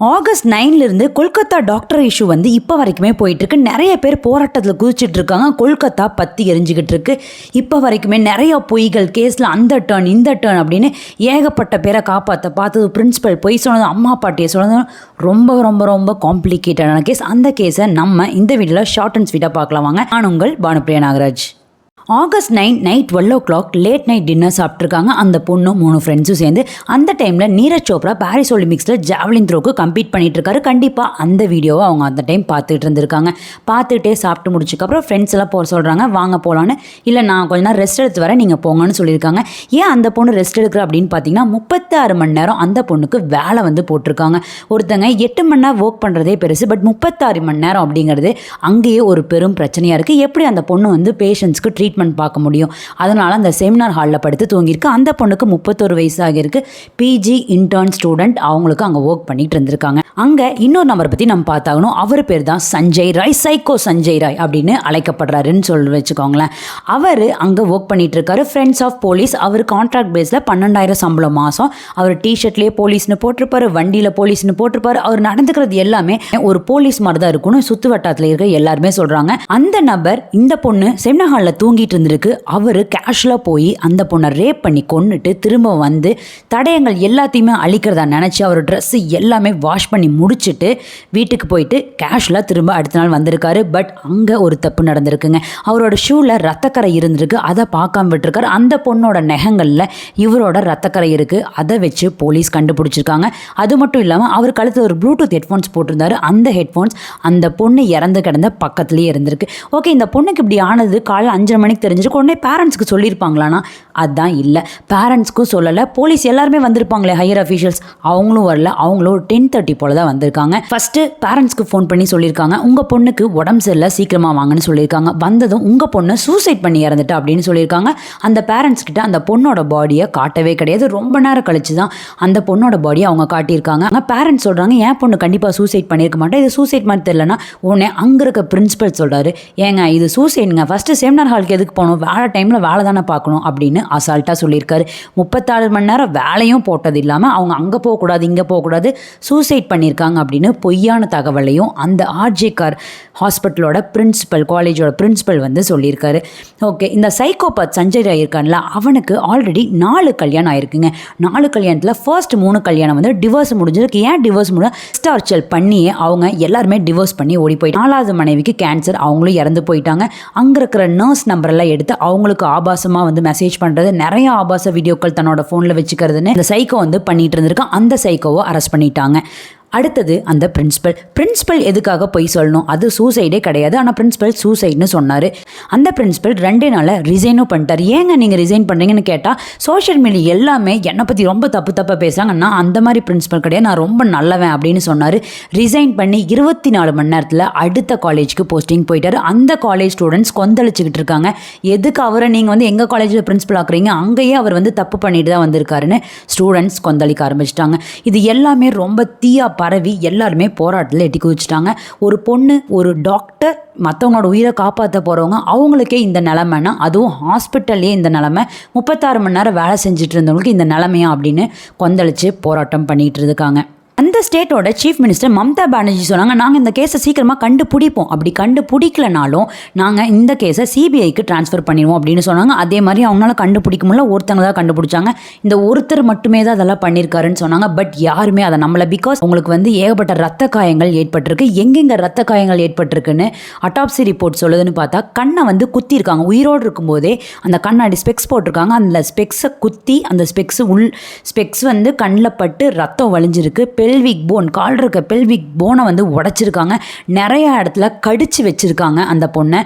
August நைன்லேருந்து Kolkata doctor issue வந்து இப்போ வரைக்குமே போயிட்டுருக்கு. நிறைய பேர் போராட்டத்தில் குதிச்சிட்டு இருக்காங்க கொல்கத்தா பற்றி எரிஞ்சுக்கிட்டு இருக்கு. இப்போ வரைக்குமே நிறைய பொய்கள் கேஸில் அந்த டேர்ன் இந்த டேர்ன் அப்படின்னு ஏகப்பட்ட பேரை காப்பாற்ற பார்த்தது பிரின்ஸிபல் பொய் சொன்னது அம்மா பாட்டியை சொன்னதும் ரொம்ப ரொம்ப ரொம்ப காம்ப்ளிகேட்டடான கேஸ் அந்த கேஸை நம்ம இந்த வீடியோவில் ஷார்ட் அண்ட் ஸ்வீட்டாக பார்க்கலாம் வாங்க. நான் உங்கள் Bhanupriya Nagaraj. August nine night twelve o'clock late night dinner சாப்பிட்ருக்காங்க அந்த பொண்ணும் மூணு ஃப்ரெண்ட்ஸும் சேர்ந்து அந்த டைமில் நீரஜ் சோப்ரா பாரிஸ் ஒலிம்பிக்ஸில் ஜாவ்லின் த்ரோக்கு கம்பீட் பண்ணிட்டு இருக்காரு கண்டிப்பாக அந்த வீடியோவை அவங்க அந்த டைம் பார்த்துட்டு இருந்திருக்காங்க. பார்த்துட்டே சாப்பிட்டு முடிச்சதுக்கப்புறம் ஃப்ரெண்ட்ஸ் எல்லாம் போக சொல்கிறாங்க வாங்க போகலான்னு இல்லை நான் கொஞ்ச நேரம் ரெஸ்ட் எடுத்து வரேன். நீங்கள் போங்கன்னு சொல்லியிருக்காங்க. ஏன் அந்த பொண்ணு ரெஸ்ட் எடுக்கிற அப்படின்னு பார்த்தீங்கன்னா முப்பத்தாறு மணி நேரம் அந்த பொண்ணுக்கு வேலை வந்து போட்டிருக்காங்க. ஒருத்தங்க எட்டு மணி நேரம் ஒர்க் பண்ணுறதே பெருசு பட் முப்பத்தாறு மணி நேரம் அப்படிங்கிறது அங்கேயே ஒரு பெரும் பிரச்சனையாக இருக்குது எப்படி அந்த பொண்ணு வந்து பேஷண்ட்ஸ்க்கு ட்ரீட்மெண்ட் பார்க்க முடியும். அதனால் அந்த செமினார் ஹாலில் படுத்து தூங்கியிருக்கு. அந்த பொண்ணுக்கு முப்பத்தொரு வயசு ஆகியிருக்கு பிஜி இன்டர்ன் ஸ்டூடெண்ட் அவங்களுக்கு அங்கே ஒர்க் பண்ணிட்டு இருந்திருக்காங்க. அங்கே இன்னொரு நம்பரை பற்றி நம்ம பார்த்தாகணும். அவர் பேர் தான் சஞ்சய் ராய். சைக்கோ சஞ்சய் ராய் அப்படின்னு அழைக்கப்படுறாருன்னு சொல்லி வச்சுக்கோங்களேன். அவர் அங்கே ஒர்க் பண்ணிட்டு இருக்காரு. ஃப்ரெண்ட்ஸ் ஆஃப் போலீஸ் அவர் கான்ட்ராக்ட் பேஸில் பன்னெண்டாயிரம் சம்பளம் மாதம் அவர் டிஷர்ட்லேயே போலீஸ்னு போட்டிருப்பாரு. வண்டியில் போலீஸ்னு போட்டிருப்பாரு. அவர் நடந்துக்கிறது எல்லாமே ஒரு போலீஸ் மாதிரி தான் இருக்கணும் சுற்று வட்டாரத்தில் இருக்க எல்லாருமே சொல்கிறாங்க அந்த நபர் இந்த பொண்ணு செமினா ஹாலில் தூங்கிட்டு இருந்திருக்கு அவர் கேஷுவலாக போய் அந்த பொண்ணை ரேப் பண்ணி கொன்னுட்டு திரும்ப வந்து தடயங்கள் எல்லாத்தையுமே அழிக்கிறதா நினச்சி அவர் ட்ரெஸ்ஸு எல்லாமே வாஷ் பண்ணி முடிச்சுட்டு வீட்டுக்கு போயிட்டு கேஷுவலாக திரும்ப அடுத்த நாள் வந்திருக்காரு. பட் அங்கே ஒரு தப்பு நடந்திருக்குங்க. அவரோட ஷூவில் ரத்தக்கரை இருந்திருக்கு. அதை பார்க்காம விட்டுருக்காரு. அந்த பொண்ணோட நெகங்களில் இவரோட ரத்தக்கரை இருக்குது அதை வச்சு போலீஸ் கண்டுபிடிச்சிருக்காங்க. அது மட்டும் இல்லாமல் அவர் கழுத்தில் ஒரு ப்ளூடூத் ஹெட்ஃபோன்ஸ் போட்டிருந்தாரு. அந்த ஹெட்ஃபோன்ஸ் அந்த பொண்ணு இறந்து கிடந்த பக்கத்துலேயே இருந்திருக்கு. ஓகே இந்த பொண்ணுக்கு இப்படி ஆனது காலை அஞ்சரை மணிக்கு தெரிஞ்சிருக்கு. உடனே பேரண்ட்ஸ்க்கு சொல்லியிருப்பாங்களான்னா அதுதான் இல்லை. பேரண்ட்ஸ்க்கும் சொல்லலை. போலீஸ் எல்லாருமே வந்திருப்பாங்களே ஹையர் அஃபீஷியல்ஸ் அவங்களும் வரல. அவங்களும் ஒரு டென் தேர்ட்டி போல தான் வந்திருக்காங்க. ஃபஸ்ட்டு பேரண்ட்ஸ்க்கு ஃபோன் பண்ணி சொல்லியிருக்காங்க. உங்கள் பொண்ணுக்கு உடம்பு சரியில்லை சீக்கிரமாக வாங்கன்னு சொல்லியிருக்காங்க. வந்ததும் உங்கள் பொண்ணு சூசைட் பண்ணி இறந்துட்டா அப்படின்னு சொல்லியிருக்காங்க. அந்த பேரண்ட்ஸ் கிட்ட அந்த பொண்ணோட பாடியை காட்டவே கிடையாது. ரொம்ப நேரம் கழிச்சு தான் அந்த பொண்ணோட பாடியை அவங்க காட்டியிருக்காங்க. ஆனால் பேரண்ட்ஸ் சொல்கிறாங்க என் பொண்ணு கண்டிப்பாக சூசைட் பண்ணியிருக்க மாட்டேன் இது சூசைட் மாதிரி தெரியலனா உடனே அங்கே இருக்க பிரின்சிபல் சொல்கிறாரு ஏங்க இது சூசைடுங்க ஃபஸ்ட்டு செமினார் ஹாலுக்கு எதுக்கு போகணும் வேலை டைமில் வேலை தானே பார்க்கணும் அப்படின்னு அசால்ட்டாக சொல்லியிருக்காரு. முப்பத்தாறு மணி நேரம் வேலையும் போட்டது இல்லாமல் அவங்க அங்கே போகக்கூடாது இங்கே போகக்கூடாது சூசைட் பண்ணியிருக்காங்க அப்படின்னு பொய்யான தகவலையும் அந்த ஆர்ஜே கார் ஹாஸ்பிட்டலோட பிரின்சிபல் காலேஜோட பிரின்ஸிபல் வந்து சொல்லியிருக்காரு. ஓகே இந்த சைக்கோபாத் சஞ்சய் ராய் இருக்கான்ல அவனுக்கு ஆல்ரெடி நாலு கல்யாணம் ஆயிருக்குங்க. நாலு கல்யாணத்தில் ஃபர்ஸ்ட் மூணு கல்யாணம் வந்து டிவோர்ஸ் முடிஞ்சிருக்கு. ஏன் டிவோர்ஸ் முடிஞ்ச ஸ்டார்ச்சல் பண்ணியே அவங்க எல்லாருமே டிவோர்ஸ் பண்ணி ஓடி போயிட்டு நாலாவது மனைவிக்கு கேன்சர் அவங்களும் இறந்து போயிட்டாங்க. அங்கே இருக்கிற நர்ஸ் வீடியோக்கள்லாம் எடுத்து அவங்களுக்கு ஆபாசமாக வந்து மெசேஜ் பண்ணுறது நிறைய ஆபாச வீடியோக்கள் தன்னோட ஃபோனில் வச்சுக்கிறதுன்னு இந்த சைக்கோ வந்து பண்ணிட்டு இருந்திருக்கான். அந்த சைக்கோவை அரெஸ்ட் பண்ணிட்டாங்க. அடுத்தது அந்த பிரின்ஸிபல் பிரின்ஸிபல் எதுக்காக போய் சொல்லணும்? அது சூசைடே கிடையாது. ஆனால் பிரின்ஸிபல் சூசைட்னு சொன்னார். அந்த பிரின்ஸிபல் ரெண்டே நாளில் ரிசைனும் பண்ணிட்டார். ஏங்க நீங்கள் ரிசைன் பண்ணுறீங்கன்னு கேட்டால் சோஷியல் மீடியா எல்லாமே என்னை பற்றி ரொம்ப தப்பு தப்பாக பேசுகிறாங்கன்னா அந்த மாதிரி பிரின்ஸிபல் கிடையாது. நான் ரொம்ப நல்லவன் அப்படின்னு சொன்னார். ரிசைன் பண்ணி இருபத்தி நாலு மணி நேரத்தில் அடுத்த காலேஜுக்கு போஸ்டிங் போயிட்டார். அந்த காலேஜ் ஸ்டூடெண்ட்ஸ் கொந்தளிச்சுக்கிட்டு இருக்காங்க. எதுக்கு அவரை நீங்கள் வந்து எங்கள் காலேஜில் பிரின்ஸிபல் ஆக்குறீங்க? அங்கேயே அவர் வந்து தப்பு பண்ணிட்டு தான் வந்திருக்காருன்னு ஸ்டூடெண்ட்ஸ் கொந்தளிக்க ஆரம்பிச்சிட்டாங்க. இது எல்லாமே ரொம்ப தீயாக பரவி எல்லாருமே போராட்டத்தில் எட்டி குதிச்சிட்டாங்க. ஒரு பொண்ணு ஒரு டாக்டர் மற்றவங்களோட உயிரை காப்பாற்ற போகிறவங்க அவங்களுக்கே இந்த நிலமைனா அதுவும் ஹாஸ்பிட்டல்லே இந்த நிலமை. முப்பத்தாறு மணி நேரம் வேலை செஞ்சுட்டு இருந்தவங்களுக்கு இந்த நிலமையா அப்படின்னு கொந்தளிச்சு போராட்டம் பண்ணிகிட்டு இருக்காங்க. அந்த ஸ்டேட்டோட சீஃப் மினிஸ்டர் மம்தா பானர்ஜி சொன்னாங்க நாங்கள் இந்த கேஸை சீக்கிரமாக கண்டுபிடிப்போம். அப்படி கண்டுபிடிக்கலனாலும் நாங்கள் இந்த கேஸை சிபிஐக்கு ட்ரான்ஸ்ஃபர் பண்ணிடுவோம் அப்படின்னு சொன்னாங்க. அதே மாதிரி அவங்களால கண்டுபிடிக்க முடியல. ஒருத்தங்க தான் கண்டுபிடிச்சாங்க. இந்த ஒருத்தர் மட்டுமே தான் அதெல்லாம் பண்ணியிருக்காருன்னு சொன்னாங்க. பட் யாருமே அதை நம்மளை பிகாஸ் உங்களுக்கு வந்து ஏகப்பட்ட ரத்த காயங்கள் ஏற்பட்டிருக்கு. எங்கெங்கே ரத்த காயங்கள் ஏற்பட்டிருக்குன்னு அட்டாப்சி ரிப்போர்ட் சொல்லுதுன்னு பார்த்தா கண்ணை வந்து குத்திருக்காங்க உயிரோடு இருக்கும்போதே அந்த கண்ணாடி ஸ்பெக்ஸ் போட்டிருக்காங்க. அந்த ஸ்பெக்ஸை குத்தி அந்த ஸ்பெக்ஸ் உள் ஸ்பெக்ஸ் வந்து கண்ணில் பட்டு ரத்தம் வலிஞ்சிருக்கு பெல்விக் போன் கால் இருக்க பெல்விக் போனை வந்து உடைச்சிருக்காங்க. நிறைய இடத்துல கடிச்சு வச்சிருக்காங்க அந்த பொண்ணை.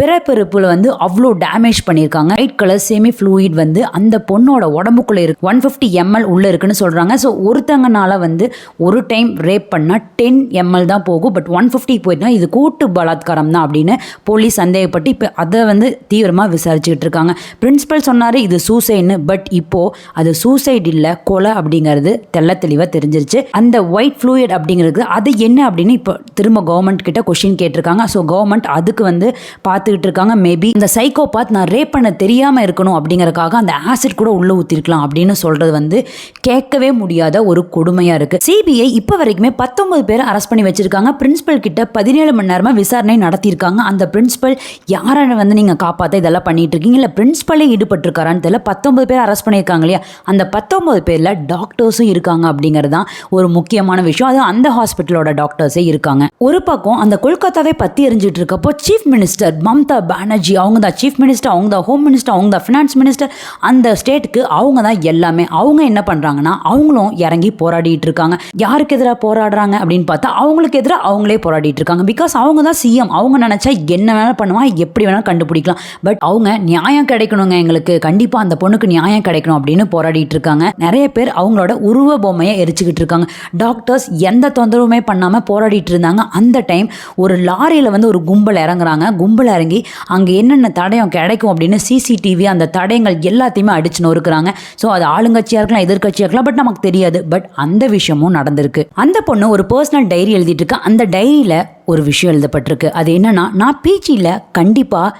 பிறப்பிறப்பில் வந்து அவ்வளோ டேமேஜ் பண்ணியிருக்காங்க. ஒயிட் கலர் செமி ஃப்ளூயிட் வந்து அந்த பொண்ணோட உடம்புக்குள்ளே இருக்கு. ஒன் ஃபிஃப்டி எம்எல் உள்ளே இருக்குன்னு சொல்கிறாங்க ஸோ ஒருத்தங்கனால வந்து ஒரு டைம் ரேப் பண்ணால் டென் எம்எல் தான் போகும். பட் ஒன் ஃபிஃப்டி போயிட்டுனா இது கூட்டு பலாத்காரம் தான் அப்படின்னு போலீஸ் சந்தேகப்பட்டு இப்போ அதை வந்து தீவிரமாக விசாரிச்சுக்கிட்டு இருக்காங்க. பிரின்சிபல் சொன்னார் இது சூசைட்னு பட் இப்போது அது சூசைட் இல்லை கொலை அப்படிங்கிறது தெல்ல தெளிவாக தெரிஞ்சிருச்சு. அந்த ஒயிட் ஃப்ளூயிட் அப்படிங்கிறது அது என்ன அப்படின்னு இப்போ திரும்ப கவர்மெண்ட் கிட்ட கொஷின் கேட்டிருக்காங்க. ஸோ கவர்மெண்ட் அதுக்கு வந்து பார்த்து பார்த்துக்கிட்டு இருக்காங்க மேபி இந்த சைக்கோபாத் நான் ரேப் பண்ண தெரியாமல் இருக்கணும் அப்படிங்கறக்காக அந்த ஆசிட் கூட உள்ள ஊற்றிருக்கலாம் அப்படின்னு சொல்றது வந்து கேட்கவே முடியாத ஒரு கொடுமையாக இருக்கு. சிபிஐ இப்போ வரைக்குமே பத்தொன்பது பேர் அரெஸ்ட் பண்ணி வச்சிருக்காங்க. பிரின்சிபல் கிட்ட பதினேழு மணி நேரமா விசாரணை நடத்தியிருக்காங்க. அந்த பிரின்சிபல் யாரை வந்து நீங்க காப்பாத்த இதெல்லாம் பண்ணிட்டு இருக்கீங்க இல்லை பிரின்சிபலே ஈடுபட்டிருக்காரான்னு தெரியல. பத்தொன்பது பேர் அரெஸ்ட் பண்ணியிருக்காங்க இல்லையா? அந்த பத்தொன்பது பேர்ல டாக்டர்ஸும் இருக்காங்க அப்படிங்கிறது தான் ஒரு முக்கியமான விஷயம். அது அந்த ஹாஸ்பிட்டலோட டாக்டர்ஸே இருக்காங்க. ஒரு பக்கம் அந்த கொல்கத்தாவே பத்தி எரிஞ்சிட்டு இருக்கப்போ சீஃப் மினிஸ்டர் மம்தா பானர்ஜி அவங்க தான் சீஃப் மினிஸ்டர் அவங்க தான் ஹோம் மினிஸ்டர் அவங்க தான் ஃபினான்ஸ் மினிஸ்டர் அந்த ஸ்டேட்டுக்கு அவங்க தான் எல்லாமே. அவங்க என்ன பண்ணுறாங்கன்னா அவங்களும் இறங்கி போராடிட்டு இருக்காங்க. யாருக்கு எதிராக போராடுறாங்க அப்படின்னு பார்த்தா அவங்களுக்கு எதிராக அவங்களே போராடிட்டு இருக்காங்க. பிகாஸ் அவங்க தான் சிஎம் அவங்க நினச்சா என்ன வேணாலும் பண்ணுவாங்க எப்படி வேணாலும் கண்டுபிடிக்கலாம். பட் அவங்க நியாயம் கிடைக்கணுங்க எங்களுக்கு. கண்டிப்பாக அந்த பொண்ணுக்கு நியாயம் கிடைக்கணும் அப்படின்னு போராடிட்டு இருக்காங்க. நிறைய பேர் அவங்களோட உருவ பொம்மையை எரிச்சுக்கிட்டு இருக்காங்க. டாக்டர்ஸ் எந்த தொந்தரவுமே பண்ணாமல் போராடிட்டு இருந்தாங்க. அந்த டைம் ஒரு லாரியில் வந்து ஒரு கும்பல் இறங்குறாங்க. கும்பல் இறங்கி அங்கே என்னென்ன தடயம் கிடைக்கும் அப்படின்னு சிசிடிவி அந்த தடயங்கள் எல்லாத்தையுமே அடிச்சு நொறுக்குறாங்க. ஸோ அது ஆளுங்கட்சியாக இருக்கலாம் எதிர்கட்சியாக இருக்கலாம் பட் நமக்கு தெரியாது. பட் அந்த விஷயமும் நடந்திருக்கு. அந்த பொண்ணு ஒரு பர்சனல் டைரி எழுதிட்டு இருக்கு. அந்த டைரியில் ஒரு விஷயம் எழுதப்பட்டிருக்கு. அது என்னன்னா நான் பிஜியில் கண்டிப்பாக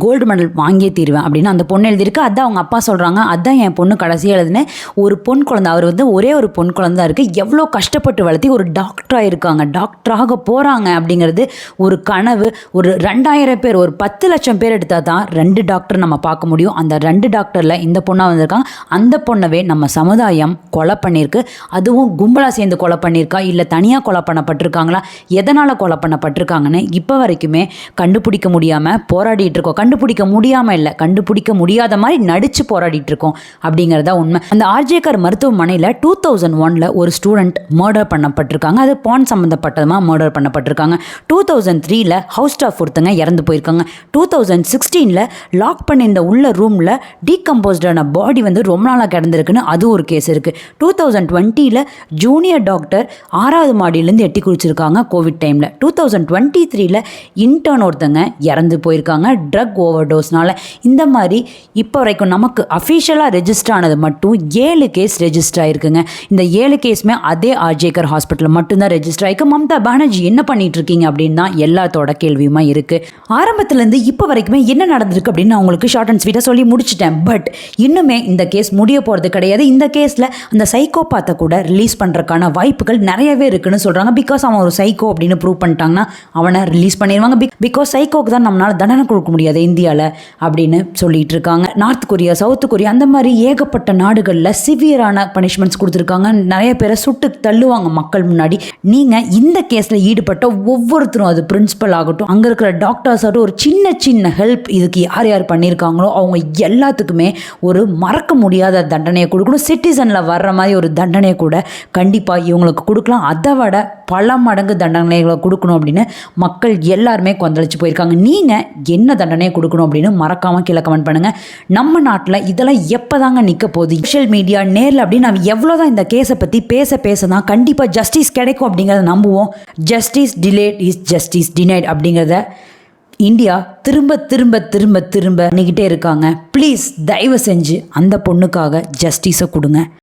கோல்டு மெடல் வாங்கியே தீருவேன் அப்படின்னு அந்த பொண்ணு எழுதியிருக்கு. அதான் அவங்க அப்பா சொல்கிறாங்க அதான் என் பொண்ணு கடைசியாக எழுதுனேன். ஒரு பொன் குழந்தை. அவர் வந்து ஒரே ஒரு பொன் குழந்தை இருக்குது எவ்வளோ கஷ்டப்பட்டு வளர்த்தி ஒரு டாக்டராக இருக்காங்க. டாக்டராக போகிறாங்க அப்படிங்கிறது ஒரு கனவு. ஒரு ரெண்டாயிரம் பேர் ஒரு பத்து லட்சம் பேர் எடுத்தால் தான் ரெண்டு டாக்டர் நம்ம பார்க்க முடியும். அந்த ரெண்டு டாக்டரில் இந்த பொண்ணாக வந்திருக்காங்க. அந்த பொண்ணவே நம்ம சமுதாயம் கொலை பண்ணியிருக்கு. அதுவும் கும்பலாக சேர்ந்து கொலை பண்ணியிருக்கா? இல்லை தனியாக கொலை பண்ணப்பட்டிருக்காங்களா? எதனால் கொலை பண்ணப்பட்டிருக்காங்கன்னு இப்போ வரைக்குமே கண்டுபிடிக்க முடியாமல் போராடிட்டு இருக்கோம். கண்டுபிடிக்க முடியாமல் இல்லை. கண்டுபிடிக்க முடியாத மாதிரி நடித்து போராடிட்டு இருக்கோம் அப்படிங்கிறதா உண்மை. அந்த ஆர்ஜேகர் மருத்துவமனையில் டூ தௌசண்ட் ஒனில் ஒரு ஸ்டூடெண்ட் மர்டர் பண்ணப்பட்டிருக்காங்க. அது பான் சம்மந்தப்பட்டதமாக மர்டர் பண்ணப்பட்டிருக்காங்க. டூ தௌசண்ட் த்ரீல ஹவுஸ் ஸ்டாஃப் ஒருத்தங்க இறந்து போயிருக்காங்க. டூ தௌசண்ட் சிக்ஸ்டீனில் லாக் பண்ணியிருந்த உள்ள ரூமில் டீகம்போஸ்டான பாடி வந்து ரொம்ப நாளாக கிடந்திருக்குன்னு அது ஒரு கேஸ் இருக்குது டூ தௌசண்ட் டுவெண்ட்டியில் ஜூனியர் டாக்டர் ஆறாவது மாடியிலேருந்து எட்டி குளிச்சிருக்காங்க கோவிட் டைமில் டூ தௌசண்ட் டுவெண்ட்டி த்ரீல இன்டர்ன் ஒருத்தங்க இறந்து போயிருக்காங்க. ட்ரக் ஓவர் டோஸ்னால இந்த மாதிரி இப்போ வரைக்கும் நமக்கு அஃபிஷியலாக ரெஜிஸ்டர் ஆனது மட்டும் ஏழு கேஸ் ரெஜிஸ்டர் ஆகிருக்குங்க இந்த ஏழு கேஸுமே அதே ஆர்ஜேகர் ஹாஸ்பிட்டலில் மட்டும்தான் ரெஜிஸ்டர் ஆகிருக்கு மம்தா பானர்ஜி என்ன பண்ணிட்டு இருக்கீங்க அப்படின்னு தான் எல்லாத்தோட கேள்வியுமா இருக்குது ஆரம்பத்துலேருந்து இப்போ வரைக்குமே என்ன நடந்திருக்கு அப்படின்னு நான் உங்களுக்கு ஷார்ட் அண்ட் ஸ்வீட்டாக சொல்லி முடிச்சிட்டேன். பட் இன்னுமே இந்த கேஸ் முடிய போகிறது கிடையாது. இந்த கேஸில் அந்த சைக்கோபாத்தை கூட ரிலீஸ் பண்ணுறதுக்கான வாய்ப்புகள் நிறையவே இருக்குன்னு சொல்கிறாங்க பிகாஸ் அவன் ஒரு சைக்கோ அப்படின்னு ப்ரூவ் பண்ணிட்டாங்கன்னா அவனை ரிலீஸ் பண்ணிடுவாங்க பிகாஸ் சைக்கோக்கு தான் நம்மளால் தண்டனை கொடுக்க முடியாது. இந்தியாவில் அப்படின்னு சொல்லிட்டு இருக்காங்க நார்த் கொரியா சவுத் கொரியா அந்த மாதிரி ஏகப்பட்ட நாடுகளில் சிவியரான பனிஷ்மெண்ட்ஸ் கொடுத்துருக்காங்க. நிறைய பேரை சுட்டு தள்ளுவாங்க மக்கள் முன்னாடி. நீங்கள் இந்த கேஸில் ஈடுபட்ட ஒவ்வொருத்தரும் அது பிரின்சிபல் ஆகட்டும் அங்கே இருக்கிற டாக்டர்ஸ் ஆகட்டும் ஒரு சின்ன சின்ன ஹெல்ப் இதுக்கு யார் யார் பண்ணியிருக்காங்களோ அவங்க எல்லாத்துக்குமே ஒரு மறக்க முடியாத தண்டனையை கொடுக்கணும். சிட்டிசனில் வர்ற மாதிரி ஒரு தண்டனையை கூட கண்டிப்பாக இவங்களுக்கு கொடுக்கலாம். அதை விட பல மடங்கு தண்டனைகளை கொடுக்கணும் அப்படின்னு மக்கள் எல்லாருமே கொந்தளிச்சு போயிருக்காங்க. நீங்கள் என்ன தண்டனையை கொடுக்கணும் அப்படின்னு மறக்காமல் கீழே கமெண்ட் பண்ணுங்கள் நம்ம நாட்டில் இதெல்லாம் எப்போ தாங்க நிற்க போகுது? சோஷியல் மீடியா நேரில் அப்படின்னு நம்ம எவ்வளோ தான் இந்த கேஸை பற்றி பேச பேச தான் கண்டிப்பாக ஜஸ்டிஸ் கிடைக்கும் அப்படிங்கிறத நம்புவோம். Justice delayed is justice denied அப்படிங்கிறத இந்தியா திரும்ப திரும்ப திரும்ப திரும்ப பண்ணிக்கிட்டே இருக்காங்க. ப்ளீஸ் தயவு செஞ்சு அந்த பொண்ணுக்காக ஜஸ்டிஸை கொடுங்க.